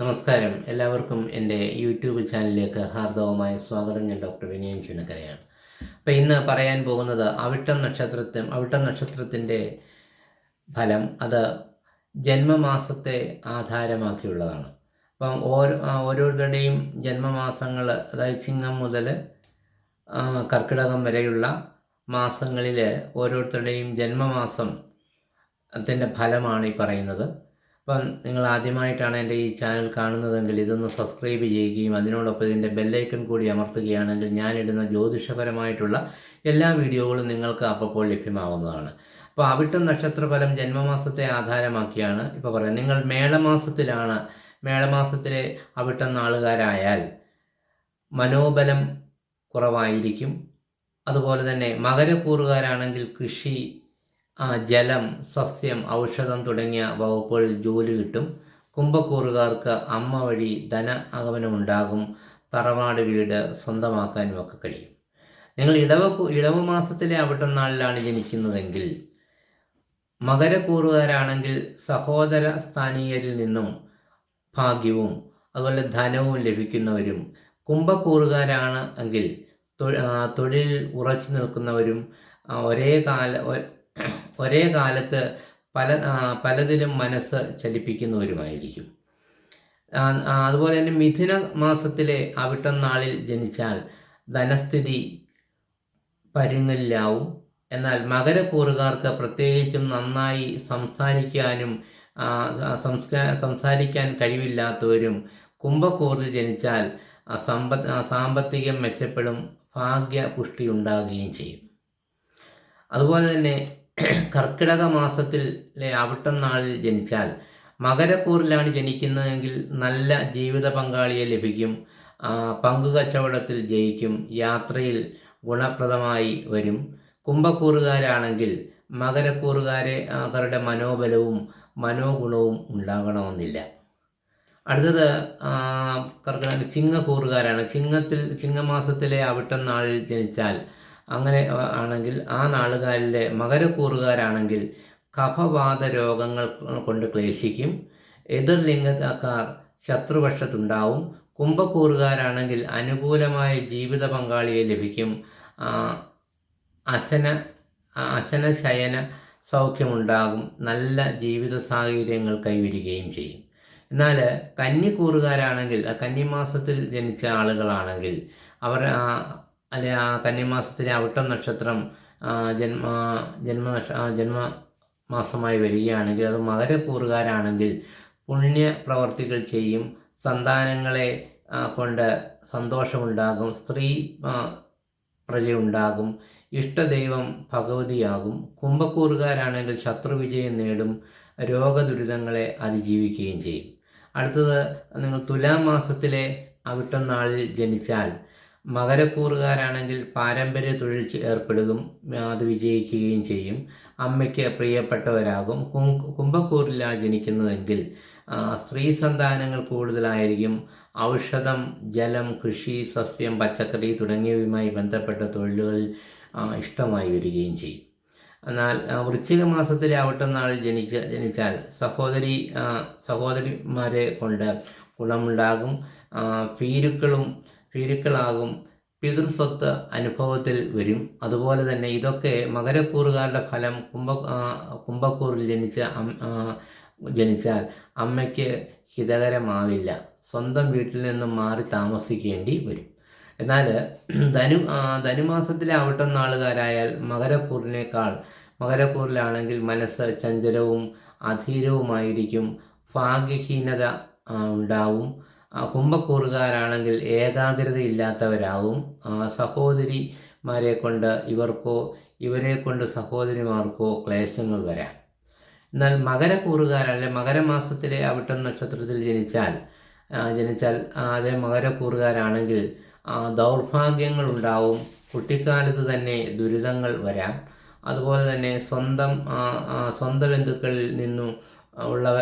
നമസ്കാരം. എല്ലാവർക്കും എന്റെ യൂട്യൂബ് ചാനലിലേക്ക് ഹാർദവമായ സ്വാഗതം. ഞാൻ ഡോക്ടർ വിനയൻ ചുനക്കരയാണ്. അപ്പോൾ ഇന്ന് പറയാൻ പോകുന്നത് അവിട്ടം നക്ഷത്രത്തെ അവിട്ടം നക്ഷത്രത്തിന്റെ ഫലം അത് ജന്മമാസത്തെ ആധാരമാക്കിയുള്ളതാണ്. അപ്പം ഓരോ ഓരോരുത്തരുടെയും ജന്മമാസങ്ങൾ അതായത് ചിങ്ങം മുതൽ കർക്കിടകം വരെയുള്ള മാസങ്ങളിൽ ഓരോരുത്തരുടെയും ജന്മമാസം ത്തിന്റെ ഫലമാണ് ഈ പറയുന്നത്. അപ്പം നിങ്ങൾ ആദ്യമായിട്ടാണ് എന്റെ ഈ ചാനൽ കാണുന്നതെങ്കിൽ ഇതൊന്ന് സബ്സ്ക്രൈബ് ചെയ്യുകയും അതിനോടൊപ്പം ഇതിന്റെ ബെല്ലൈക്കൺ കൂടി അമർത്തുകയാണെങ്കിൽ ഞാനിടുന്ന ജ്യോതിഷപരമായിട്ടുള്ള എല്ലാ വീഡിയോകളും നിങ്ങൾക്ക് അപ്പോൾ ലഭ്യമാവുന്നതാണ്. അപ്പോൾ അവിട്ടം നക്ഷത്രഫലം ജന്മമാസത്തെ ആധാരമാക്കിയാണ് ഇപ്പോൾ പറയാം നിങ്ങൾ മേളമാസത്തിലാണ് മേളമാസത്തിലെ അവിട്ടം നാളുകാരായാൽ മനോബലം കുറവായിരിക്കും. അതുപോലെ തന്നെ മകരക്കൂറുകാരാണെങ്കിൽ കൃഷി ജലം സസ്യം ഔഷധം തുടങ്ങിയ വകുപ്പുകളിൽ ജോലി കിട്ടും. കുംഭക്കൂറുകാർക്ക് അമ്മ വഴി ധന ആഗമനമുണ്ടാകും. തറവാട് വീട് സ്വന്തമാക്കാനും ഒക്കെ കഴിയും. നിങ്ങൾ ഇടവ ഇടവ മാസത്തിലെ അവിട്ടം നാളിലാണ് ജനിക്കുന്നതെങ്കിൽ മകരക്കൂറുകാരാണെങ്കിൽ സഹോദര സ്ഥാനീയരിൽ നിന്നും ഭാഗ്യവും അതുപോലെ ധനവും ലഭിക്കുന്നവരും കുംഭക്കൂറുകാരാണ് എങ്കിൽ തൊഴിൽ ഉറച്ചു നിൽക്കുന്നവരും ഒരേ കാല ഒരേ കാലത്ത് പല പലതിലും മനസ്സ് ചലിപ്പിക്കുന്നവരുമായിരിക്കും. അതുപോലെ തന്നെ മിഥുന മാസത്തിലെ അവിട്ടം നാളിൽ ജനിച്ചാൽ ധനസ്ഥിതി പരുങ്ങലിലാവും. എന്നാൽ മകരക്കൂറുകാർക്ക് പ്രത്യേകിച്ചും നന്നായി സംസാരിക്കാനും സംസ്കാ സംസാരിക്കാൻ കഴിവില്ലാത്തവരും കുംഭക്കൂറിൽ ജനിച്ചാൽ സമ്പ സാമ്പത്തികം മെച്ചപ്പെടും ഭാഗ്യ പുഷ്ടി ഉണ്ടാകുകയും ചെയ്യും. അതുപോലെ തന്നെ കർക്കിടക മാസത്തിലെ അവിട്ടം നാളിൽ ജനിച്ചാൽ മകരക്കൂറിലാണ് ജനിക്കുന്നതെങ്കിൽ നല്ല ജീവിത പങ്കാളിയെ ലഭിക്കും. പങ്കുകച്ചവടത്തിൽ ജയിക്കും. യാത്രയിൽ ഗുണപ്രദമായി വരും. കുംഭക്കൂറുകാരാണെങ്കിൽ മകരക്കൂറുകാരെ അവരുടെ മനോബലവും മനോഗുണവും ഉണ്ടാകണമെന്നില്ല. അടുത്തത് കർക്കിടക ചിങ്ങക്കൂറുകാരാണ്. ചിങ്ങത്തിൽ ചിങ്ങമാസത്തിലെ അവിട്ടം നാളിൽ ജനിച്ചാൽ അങ്ങനെ ആണെങ്കിൽ ആ നാളുകാരിലെ മകരക്കൂറുകാരാണെങ്കിൽ കഫവാത രോഗങ്ങൾ കൊണ്ട് ക്ലേശിക്കും. എതിർ ലിംഗക്കാർ ശത്രുപക്ഷത്തുണ്ടാവും. കുംഭക്കൂറുകാരാണെങ്കിൽ അനുകൂലമായ ജീവിത പങ്കാളിയെ ലഭിക്കും. അശന അശന ശയന സൗഖ്യമുണ്ടാകും. നല്ല ജീവിത സാഹചര്യങ്ങൾ കൈവരികയും ചെയ്യും. എന്നാൽ കന്നിക്കൂറുകാരാണെങ്കിൽ കന്നിമാസത്തിൽ ജനിച്ച ആളുകളാണെങ്കിൽ അവർ അല്ലെ ആ കന്നിമാസത്തിലെ അവിട്ടം നക്ഷത്രം ജന്മ ജന്മ ജന്മ മാസമായി വരികയാണെങ്കിൽ അത് മകരക്കൂറുകാരാണെങ്കിൽ പുണ്യ പ്രവർത്തികൾ ചെയ്യും. സന്താനങ്ങളെ കൊണ്ട് സന്തോഷമുണ്ടാകും. സ്ത്രീ പ്രജയുണ്ടാകും. ഇഷ്ടദൈവം ഭഗവതിയാകും. കുംഭക്കൂറുകാരാണെങ്കിൽ ശത്രുവിജയം നേടും. രോഗദുരിതങ്ങളെ അതിജീവിക്കുകയും ചെയ്യും. അടുത്തത് നിങ്ങൾ തുലാം മാസത്തിലെ അവിട്ടം നാളിൽ ജനിച്ചാൽ മകരക്കൂറുകാരാണെങ്കിൽ പാരമ്പര്യ തൊഴിൽ ഏർപ്പെടുകയും അത് വിജയിക്കുകയും ചെയ്യും. അമ്മയ്ക്ക് പ്രിയപ്പെട്ടവരാകും. കുംഭക്കൂറിലാണ് ജനിക്കുന്നതെങ്കിൽ സ്ത്രീ സന്താനങ്ങൾ കൂടുതലായിരിക്കും. ഔഷധം ജലം കൃഷി സസ്യം പച്ചക്കറി തുടങ്ങിയവയുമായി ബന്ധപ്പെട്ട തൊഴിലുകളിൽ ഇഷ്ടമായി വരികയും ചെയ്യും. എന്നാൽ വൃശ്ചിക മാസത്തിലെ അവട്ടം നാളിൽ ജനിച്ച ജനിച്ചാൽ സഹോദരി സഹോദരിമാരെ കൊണ്ട് കുളമുണ്ടാകും ഭീരുക്കളും ഭീരുക്കളാകും പിതൃസ്വത്ത് അനുഭവത്തിൽ വരും. അതുപോലെ തന്നെ ഇതൊക്കെ മകരക്കൂറുകാരുടെ ഫലം കുംഭ കുംഭക്കൂറിൽ ജനിച്ച ജനിച്ചാൽ അമ്മയ്ക്ക് ഹിതകരമാവില്ല. സ്വന്തം വീട്ടിൽ നിന്നും മാറി താമസിക്കേണ്ടി വരും. എന്നാൽ ധനു ധനുമാസത്തിലെ അവിട്ടം നാളുകാരായാൽ മകരക്കൂറിനേക്കാൾ മകരക്കൂറിലാണെങ്കിൽ മനസ്സ് ചഞ്ചലവും അധീരവുമായിരിക്കും. ഭാഗ്യഹീനത ഉണ്ടാവും. കുംഭക്കൂറുകാരാണെങ്കിൽ ഏകാഗ്രതയില്ലാത്തവരാകും സഹോദരിമാരെ കൊണ്ട് ഇവർക്കോ ഇവരെ കൊണ്ട് സഹോദരിമാർക്കോ ക്ലേശങ്ങൾ വരാം. എന്നാൽ മകരക്കൂറുകാരല്ലേ മകരമാസത്തിലെ അവിട്ടം നക്ഷത്രത്തിൽ ജനിച്ചാൽ ജനിച്ചാൽ അതേ മകരക്കൂറുകാരാണെങ്കിൽ ദൗർഭാഗ്യങ്ങൾ ഉണ്ടാവും. കുട്ടിക്കാലത്ത് തന്നെ ദുരിതങ്ങൾ വരാം. അതുപോലെ തന്നെ സ്വന്തം സ്വന്തം ബന്ധുക്കളിൽ നിന്നും ഉള്ളവ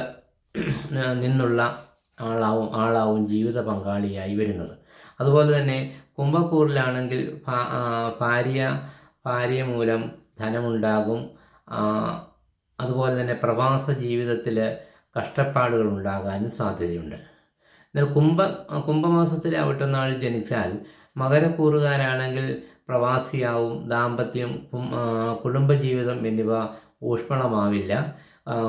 നിന്നുള്ള ആളാവും ആളാവും ജീവിത പങ്കാളിയായി വരുന്നത്. അതുപോലെ തന്നെ കുംഭക്കൂറിലാണെങ്കിൽ ഭാര്യ ഭാര്യ മൂലം ധനമുണ്ടാകും. അതുപോലെ തന്നെ പ്രവാസ ജീവിതത്തിൽ കഷ്ടപ്പാടുകൾ ഉണ്ടാകാനും സാധ്യതയുണ്ട്. എന്നാൽ കുംഭ കുംഭമാസത്തിലെ അവിട്ടനാളിൽ ജനിച്ചാൽ മകരക്കൂറുകാരാണെങ്കിൽ പ്രവാസിയാവും ദാമ്പത്യം കുടുംബജീവിതം എന്നിവ ഊഷ്മളമാവില്ല.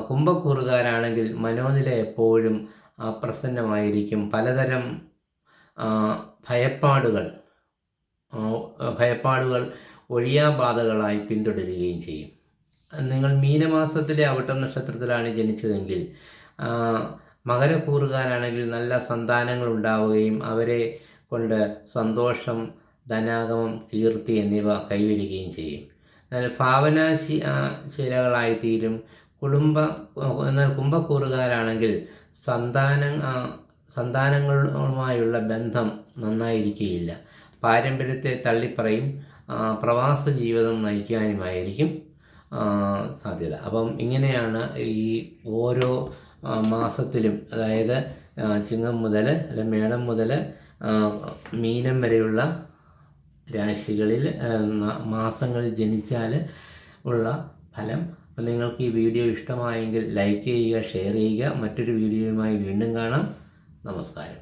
കുംഭക്കൂറുകാരാണെങ്കിൽ മനോനില എപ്പോഴും അപ്രസന്നമായിരിക്കും പലതരം ഭയപ്പാടുകൾ ഭയപ്പാടുകൾ ഒഴിയാബാധകളായി പിന്തുടരുകയും ചെയ്യും. നിങ്ങൾ മീനമാസത്തിലെ അവിട്ട നക്ഷത്രത്തിലാണ് ജനിച്ചതെങ്കിൽ മകരക്കൂറുകാരാണെങ്കിൽ നല്ല സന്താനങ്ങൾ ഉണ്ടാവുകയും അവരെ കൊണ്ട് സന്തോഷം ധനാഗമം കീർത്തി എന്നിവ കൈവരികയും ചെയ്യും. എന്നാൽ ഭാവനാശി ശിലകളായിത്തീരും ശീലകളായിത്തീരും. കുടുംബ എന്നാൽ കുംഭക്കൂറുകാരാണെങ്കിൽ സന്താന സന്താനങ്ങളുമായുള്ള ബന്ധം നന്നായിരിക്കുകയില്ല. പാരമ്പര്യത്തെ തള്ളിപ്പറയും പ്രവാസ ജീവിതം നയിക്കാനുമായിരിക്കും സാധ്യത. അപ്പം ഇങ്ങനെയാണ് ഈ ഓരോ മാസത്തിലും അതായത് ചിങ്ങം മുതൽ അല്ലെ മേടം മുതൽ മീനം വരെയുള്ള രാശികളിൽ മാസങ്ങളിൽ ജനിച്ചാൽ ഉള്ള ഫലം അപ്പം നിങ്ങൾക്ക് ഈ വീഡിയോ ഇഷ്ടമായെങ്കിൽ ലൈക്ക് ചെയ്യുക ഷെയർ ചെയ്യുക. മറ്റൊരു വീഡിയോയുമായി വീണ്ടും കാണാം. നമസ്കാരം.